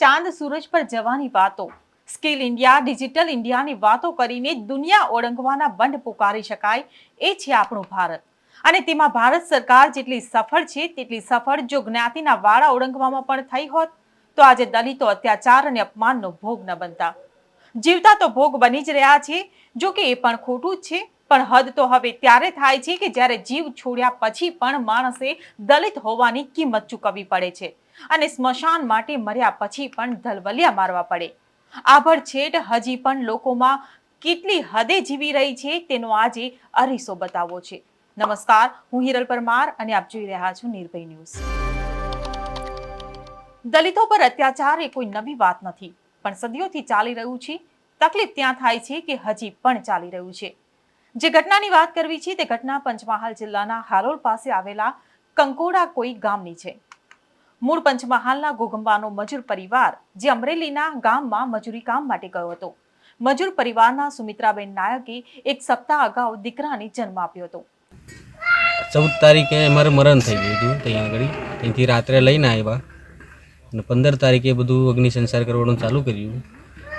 ચાંદ સૂરજ પર જવાની વાતો. સ્કિલ ઇન્ડિયા, ડિજિટલ ઇન્ડિયાની વાતો કરીને દુનિયા ઓળંગવાના બંધ પુકારી શકાય. એ છે આપણું ભારત. અને તેમાં ભારત સરકાર જેટલી સફળ છે, તેટલી સફળ જો જ્ઞાતિના વાળા ઓળંગવામાં પણ થઈ હોત, તો આજે દલિતો અત્યાચાર અને અપમાનનો ભોગ ન બનતા. જીવતા તો ભોગ બની જ રહ્યા છે, જો કે એ પણ ખોટું જ છે. પણ હદ તો હવે ત્યારે થાય છે કે જ્યારે જીવ છોડ્યા પછી પણ માણસે દલિત હોવાની કિંમત ચૂકવવી પડે છે. અને સ્મશાન માટે મર્યા પછી પણ ધલવલિયા મારવા પડે. આભડછેટ હજી પણ લોકોમાં કેટલી હદે જીવી રહી છે તેનો આજે અરીસો બતાવો છે. નમસ્કાર, હું હિરલ પરમાર અને આપ જોઈ રહ્યા છો નિર્ભય ન્યૂઝ. દલિતો પર અત્યાચાર એ કોઈ નવી વાત નથી, પણ સદીઓથી ચાલી રહ્યું છે. તકલીફ ત્યાં થાય છે કે હજી પણ ચાલી રહ્યું છે. જે ઘટનાની વાત કરવી છે તે ઘટના પંચમહાલ જિલ્લાના હાલોલ પાસે આવેલા કંકોડા કોઈ ગામની છે. મૂળ પંચમહાલના ઘોઘંબાનો મજૂર પરિવાર, જે અમરેલીના ગામમાં મજૂરી કામ માટે ગયો હતો. મજૂર પરિવારના સુમિત્રાબેન નાયકે એક સપ્તાહ અગાઉ દીકરાને જન્મ આપ્યો હતો. ચૌદ તારીખે અમારે મરણ થઈ ગયું હતું ત્યાં આગળ. ત્યાંથી રાત્રે લઈને આવ્યા. અને પંદર તારીખે બધું અગ્નિ સંસાર કરવાનું ચાલુ કર્યું.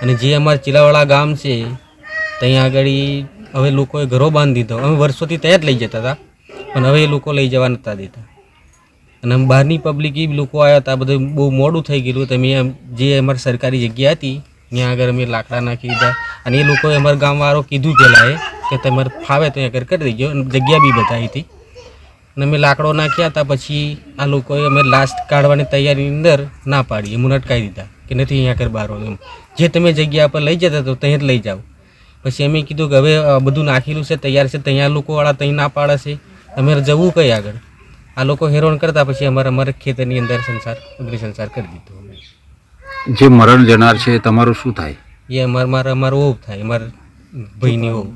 અને જે અમારા ચીલાવાળા ગામ છે, ત્યાં આગળ હવે લોકોએ ઘરો બાંધી દીધો. અમે વર્ષોથી ત્યાં જ લઈ જતા હતા. પણ હવે એ લોકો લઈ જવા નતા દેતા. અને બહારની પબ્લિક એ લોકો આવ્યા હતા બધું બહુ મોડું થઈ ગયેલું તમે જે અમારી સરકારી જગ્યા હતી, ત્યાં આગળ અમે લાકડા નાખી દીધા. અને એ લોકોએ અમારા ગામવાળો કીધું પહેલાં એ કે તમારે ફાવે તો આગળ કરી દેજો. જગ્યા બી બતાવી હતી. અને અમે લાકડો નાખ્યા હતા પછી આ લોકોએ અમે લાસ્ટ કાઢવાની તૈયારી અંદર ના પાડી એમ અટકાવી દીધા કે નથી અહીંયા આગળ બહાર એમ. જે તમે જગ્યા પર લઈ જતા તો ત્યાં જ લઈ જાઓ. પછી અમે કીધું કે હવે બધું નાખેલું છે, તૈયાર છે, ત્યાં લોકોવાળા ત્યાં ના પાડે છે. અમારે જવું કઈ આગળ? આ લોકો હેરાન કરતા પછી અમારે અમારે ખેતરની અંદર સંસાર અગ્નિ સંસાર કરી દીધો અમે. જે મરણ જનાર છે તમારું શું થાય? એ અમારે મારે અમારો ઓવ થાય અમારા ભાઈની ઓવ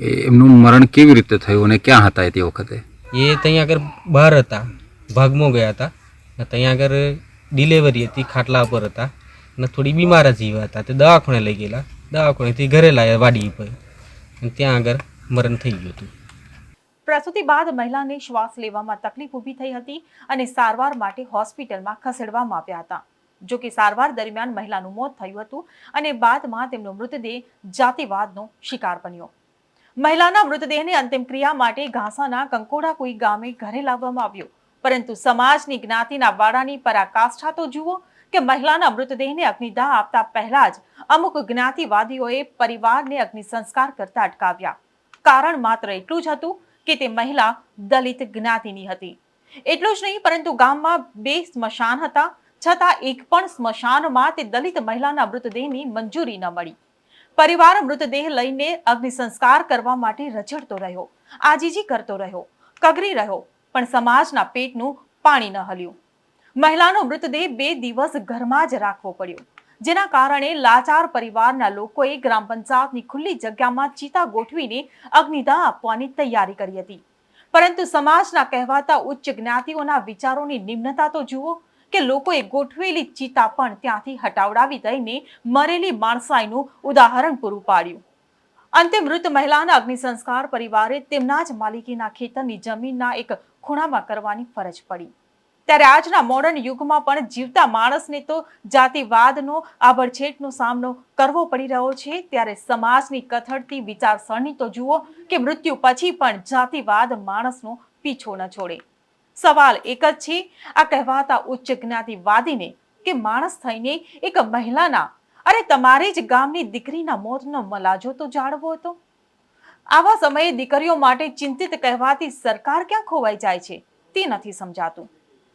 એમનું મરણ કેવી રીતે થયું અને ક્યાં હતા એ તે વખતે? એ ત્યાં આગળ બહાર હતા ભાગમાં ગયા હતા. ને ત્યાં આગળ ડિલેવરી હતી ખાટલા ઉપર હતા. ને થોડી બીમાર જેવા હતા તે દવાખાને લઈ ગયેલા. દવાખાનેથી ઘરે લાવ્યા વાડી ઉપર. અને ત્યાં આગળ મરણ થઈ ગયું હતું. પ્રસૂતિ બાદ મહિલાને શ્વાસ લેવામાં તકલીફ ઊભી થઈ હતી અને સારવાર માટે હોસ્પિટલમાં ખસેડવામાં આવ્યા હતા. જો કે સારવાર દરમિયાન મહિલાનું મોત થયું હતું અને બાદમાં તેમનો મૃતદેહ જાતિવાદનો શિકાર બન્યો. મહિલાના મૃતદેહને અંતિમ ક્રિયા માટે ઘાસાના કંકોડા કોઈ ગામે ઘરે લાવવામાં આવ્યો. પરંતુ સમાજની જ્ઞાતિના વાડાની પરાકાષ્ઠા તો જુઓ કે મહિલાના મૃતદેહને અગ્નિદાહ આપતા પહેલા જ અમુક જ્ઞાતિવાદીઓએ પરિવારને અગ્નિ સંસ્કાર કરતા અટકાવ્યા. કારણ માત્ર એટલું જ હતું કે તે મહિલા દલિત જ્ઞાતિની હતી. એટલું જ નહીં, પરંતુ ગામમાં બે સ્મશાન હતા. છતાં એક પણ સ્મશાનમાં તે દલિત મહિલાના મૃતદેહની મંજૂરી ન મળી. પરિવાર મૃતદેહ લઈને અગ્નિ સંસ્કાર કરવા માટે રઝળતો રહ્યો, આજીજી કરતો રહ્યો, કગરી રહ્યો, પણ સમાજના પેટનું પાણી ન હલ્યું. મહિલાનો મૃતદેહ બે દિવસ ઘરમાં જ રાખવો પડ્યો. જેના કારણે લાચાર પરિવારના લોકોએ ગ્રામ પંચાયતની ખુલ્લી જગ્યામાં ચિતા ગોઠવીને અગ્નિદાહ આપવાની તૈયારી કરી હતી. પરંતુ સમાજના કહેવાતા ઉચ્ચ જ્ઞાતિઓના વિચારોની નિમ્નતા તો જુઓ કે લોકોએ ગોઠવેલી ચિતા પણ ત્યાંથી હટાવડાવી દઈને મરેલી માણસાઈનું ઉદાહરણ પૂરું પાડ્યું. અંતે મૃત મહિલાના અગ્નિ સંસ્કાર પરિવારે તેમના જ માલિકીના ખેતરની જમીનના એક ખૂણામાં કરવાની ફરજ પડી. ત્યારે આજના મોડર્ન યુગમાં પણ જીવતા માણસને તો જાતિવાદનો આભડછેટનો સામનો કરવો પડી રહ્યો છે. ત્યારે સમાજની કથળતી વિચારસરણી તો જુઓ કે મૃત્યુ પછી પણ જાતિવાદ માણસનો પીછો ન છોડે. સવાલ એક જ છે, આ કહેવાતા ઉચ્ચ જ્ઞાતિવાદીને કે માણસ થઈને એક મહિલાના, અરે તમારે જ ગામની દીકરીના મોતનો મલાજો તો જાળવો હતો? આવા સમયે દીકરીઓ માટે ચિંતિત કહેવાતી સરકાર ક્યાં ખોવાઈ જાય છે? તે નથી સમજાતું.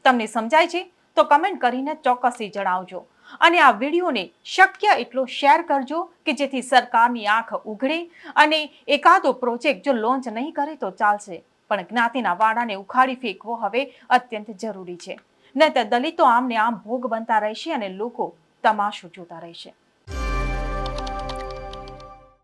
તમને સમજાય છે તો કમેન્ટ કરીને ચોક્કસથી જણાવજો. અને આ વિડીયોને શક્ય એટલો શેર કરજો કે જેથી સરકારની આંખ ઉઘડે અને એકાદો પ્રોજેક્ટ જો લોન્ચ નહીં કરે તો ચાલશે. પણ જ્ઞાતિના વાડાને ઉખાડી ફેંકવો હવે અત્યંત જરૂરી છે. નહીતર દલિતો આમને આમ ભોગ બનતા રહેશે અને લોકો તમાશો જોતા રહેશે.